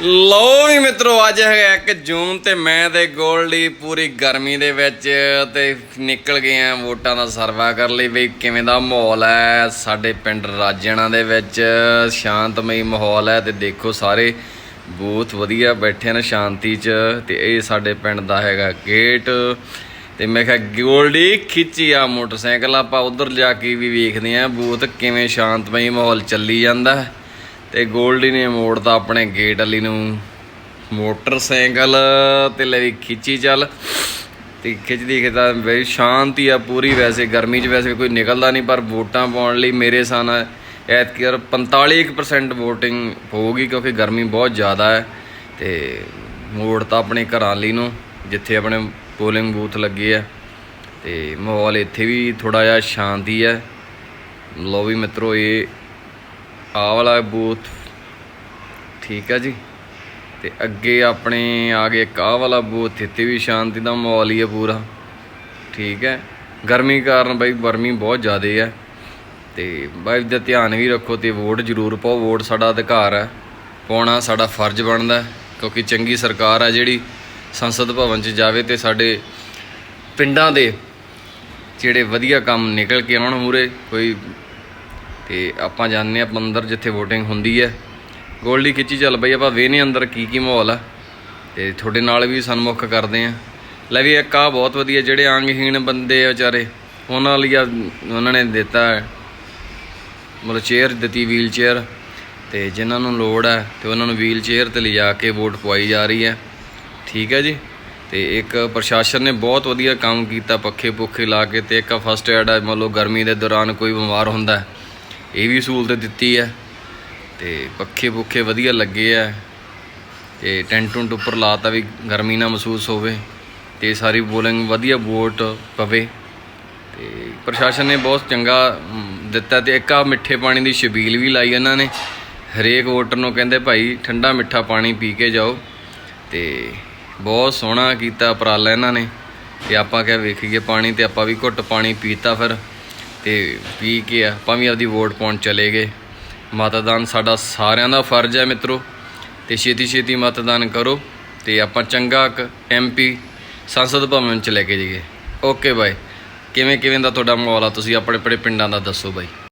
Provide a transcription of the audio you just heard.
ਲੋ ਵੀ ਮਿੱਤਰੋ, ਅੱਜ ਹੈਗਾ 1 ਜੂਨ ਤੇ ਮੈਂ ਤੇ ਗੋਲਡੀ ਪੂਰੀ ਗਰਮੀ ਦੇ ਵਿੱਚ ਤੇ ਨਿਕਲ ਗਏ ਆ ਵੋਟਾਂ ਦਾ ਸਰਵਾ ਕਰਨ ਲਈ ਵੀ ਕਿਵੇਂ ਦਾ ਮਾਹੌਲ ਹੈ ਸਾਡੇ ਪਿੰਡ ਰਾਜਣਾ ਦੇ ਵਿੱਚ। ਸ਼ਾਂਤਮਈ ਮਾਹੌਲ ਹੈ ਤੇ ਦੇਖੋ ਸਾਰੇ ਬਹੁਤ ਵਧੀਆ ਬੈਠੇ ਨੇ ਸ਼ਾਂਤੀ 'ਚ ਤੇ ਇਹ ਸਾਡੇ ਪਿੰਡ ਦਾ ਹੈਗਾ ਗੇਟ। ਤੇ ਮੈਂ ਕਿਹਾ, ਗੋਲਡੀ, ਖਿੱਚੀ ਆ ਮੋਟਰਸਾਈਕਲ, ਆਪਾਂ ਉਧਰ ਜਾ ਕੇ ਵੀ ਵੇਖਦੇ ਆ ਬੂਤ ਕਿਵੇਂ ਸ਼ਾਂਤਮਈ ਮਾਹੌਲ ਚੱਲੀ ਜਾਂਦਾ। ਹੈ। ਤੇ ਗੋਲਡੀ ਨੇ ਮੋੜਤਾ ਆਪਣੇ ਗੇਟ ਵਾਲੀ ਨੂੰ। ਮੋਟਰਸਾਈਕਲ ਤੇ ਲੈ ਵੀ ਖਿੱਚੀ ਚੱਲ। ਤੇ ਖਿੱਚਦੀ ਖਿੱਚਦਾ ਬਈ ਸ਼ਾਂਤੀ ਆ ਪੂਰੀ ਵੈਸੇ, ਗਰਮੀ 'ਚ ਵੈਸੇ ਕੋਈ ਨਿਕਲਦਾ ਨਹੀਂ, ਪਰ ਵੋਟਾਂ ਪਾਉਣ ਲਈ ਮੇਰੇ ਸਾਨ ਐਤਕੀ ਯਾਰ 45% ਵੋਟਿੰਗ ਹੋਊਗੀ, ਕਿਉਂਕਿ ਗਰਮੀ ਬਹੁਤ ਜ਼ਿਆਦਾ ਹੈ। ਤੇ ਮੋੜ ਤਾਂ ਆਪਣੇ ਘਰਾਂ ਲਈ ਨੂੰ, ਜਿੱਥੇ ਆਪਣੇ ਪੋਲਿੰਗ ਬੂਥ ਲੱਗੇ ਆ। ਤੇ ਮਾਹੌਲ ਇੱਥੇ ਵੀ ਥੋੜਾ ਜਿਹਾ ਸ਼ਾਂਤੀ ਹੈ। ਲੋ ਵੀ ਮਿੱਤਰੋ, ਇਹ ਆਹ ਵਾਲਾ ਬੂਥ ਠੀਕ ਆ ਜੀ। ਤੇ ਅੱਗੇ ਆਪਣੇ ਆ ਗਏ ਇੱਕ ਆਹ ਵਾਲਾ ਬੂਥ ਇੱਥੇ ਵੀ ਸ਼ਾਂਤੀ ਦਾ ਮਾਹੌਲ ਹੀ ਹੈ ਪੂਰਾ। ਠੀਕ ਹੈ। ਗਰਮੀ ਕਾਰਨ ਬਾਈ ਗਰਮੀ ਬਹੁਤ ਜ਼ਿਆਦਾ ਹੈ ਤੇ ਬਾਈ ਦਾ ਧਿਆਨ ਵੀ ਰੱਖੋ ਤੇ ਵੋਟ ਜ਼ਰੂਰ ਪਾਓ। ਵੋਟ ਸਾਡਾ ਅਧਿਕਾਰ ਹੈ। ਪਾਉਣਾ ਸਾਡਾ ਫਰਜ਼ ਬਣਦਾ ਕਿਉਂਕਿ ਚੰਗੀ ਸਰਕਾਰ ਹੈ ਜਿਹੜੀ ਸੰਸਦ ਭਵਨ 'ਚ ਜਾਵੇ ਤੇ ਸਾਡੇ ਪਿੰਡਾਂ ਦੇ ਜਿਹੜੇ ਵਧੀਆ ਕੰਮ ਨਿਕਲ ਕੇ ਆਉਣ ਮੂਰੇ ਕੋਈ ਤੇ ਆਪਾਂ ਜਾਣਦੇ ਆ ਅੰਦਰ ਜਿੱਥੇ VOTING ਹੁੰਦੀ ਹੈ। ਗੋਲਡੀ ਖਿੱਚੀ ਚੱਲ ਬਈ ਆਪਾਂ ਵੇਨੇ ਅੰਦਰ ਕੀ ਕੀ ਮਾਹੌਲ ਆ। ਤੇ ਤੁਹਾਡੇ ਨਾਲ ਵੀ ਸਨਮੁਖ ਕਰਦੇ ਆ ਲੈ ਵੀ ਇੱਕ ਆ ਬਹੁਤ ਵਧੀਆ ਜਿਹੜੇ ਅੰਗਹੀਣ ਬੰਦੇ ਆ ਵਿਚਾਰੇ ਉਹਨਾਂ ਲਈ ਆ ਉਹਨਾਂ ਨੇ ਦਿੱਤਾ ਮਤਲਬ ਚੇਅਰ ਦਿੱਤੀ ਵੀਲ ਚੇਅਰ ਤੇ ਜਿਨ੍ਹਾਂ ਨੂੰ ਲੋੜ ਹੈ ਤੇ ਉਹਨਾਂ ਨੂੰ ਵੀਲ ਚੇਅਰ ਤੇ ਲਿਜਾ ਕੇ ਵੋਟ ਪਵਾਈ ਜਾ ਰਹੀ ਹੈ। ਠੀਕ ਹੈ ਜੀ? ਤੇ ਇੱਕ ਪ੍ਰਸ਼ਾਸਨ ਨੇ ਬਹੁਤ ਵਧੀਆ ਕੰਮ ਕੀਤਾ ਪੱਖੇ ਪੁੱਖੇ ਲਾ ਕੇ ਤੇ ਇੱਕ ਫਸਟ ਐਡ ਹੈ ਮੰਨ ਗਰਮੀ ਦੇ ਦੌਰਾਨ ਕੋਈ ਬਿਮਾਰ ਹੁੰਦਾ। ਹੈ, ਇਹ ਵੀ ਸਹੂਲਤ ਦਿੱਤੀ ਹੈ ਤੇ ਪੱਖੇ ਪੁੱਖੇ ਵਧੀਆ ਲੱਗੇ ਆ ਤੇ ਟੈਂਟ ਟੁੰਟ ਉੱਪਰ ਲਾਤਾ ਵੀ ਗਰਮੀ ਨਾ ਮਹਿਸੂਸ ਹੋਵੇ ਤੇ ਸਾਰੀ ਬੋਲਿੰਗ ਵਧੀਆ ਵੋਟ ਪਵੇ ਤੇ ਪ੍ਰਸ਼ਾਸਨ ਨੇ ਬਹੁਤ ਚੰਗਾ ਦਿੱਤਾ ਤੇ ਇੱਕ ਆ ਮਿੱਠੇ ਪਾਣੀ ਦੀ ਛਬੀਲ ਵੀ ਲਾਈ ਇਹਨਾਂ ਨੇ। ਹਰੇਕ ਵੋਟਰ ਨੂੰ ਕਹਿੰਦੇ ਭਾਈ ਠੰਡਾ ਮਿੱਠਾ ਪਾਣੀ ਪੀ ਕੇ ਜਾਓ ਤੇ ਬਹੁਤ ਸੋਹਣਾ ਕੀਤਾ ਉਪਰਾਲਾ ਇਹਨਾਂ ਨੇ ਤੇ ਆਪਾਂ ਕਿਹਾ ਵੇਖੀਏ ਪਾਣੀ ਤੇ ਆਪਾਂ ਵੀ ਘੁੱਟ ਪਾਣੀ ਪੀਤਾ ਫਿਰ। ਤੇ ਪੀ ਕੇ ਆਪਾਂ ਵੀ ਆਪਦੀ ਵੋਟ ਪਾਉਣ ਚਲੇ ਗਏ। ਮਤਦਾਨ ਸਾਡਾ ਸਾਰਿਆਂ ਦਾ ਫਰਜ਼ ਹੈ ਮਿੱਤਰੋ। ਤੇ ਛੇਤੀ ਛੇਤੀ ਮਤਦਾਨ ਕਰੋ ਤੇ ਆਪਾਂ ਚੰਗਾ ਐਮਪੀ ਸੰਸਦ ਭਵਨ ਚ ਲੈ ਕੇ ਜਾਈਏ। Okay bye. ਕਿਵੇਂ ਕਿਵੇਂ ਦਾ ਤੁਹਾਡਾ ਮਾਹੌਲ ਆ? ਤੁਸੀਂ ਆਪਣੇ ਆਪਣੇ ਪਿੰਡਾਂ ਦਾ ਦੱਸੋ ਬਾਈ।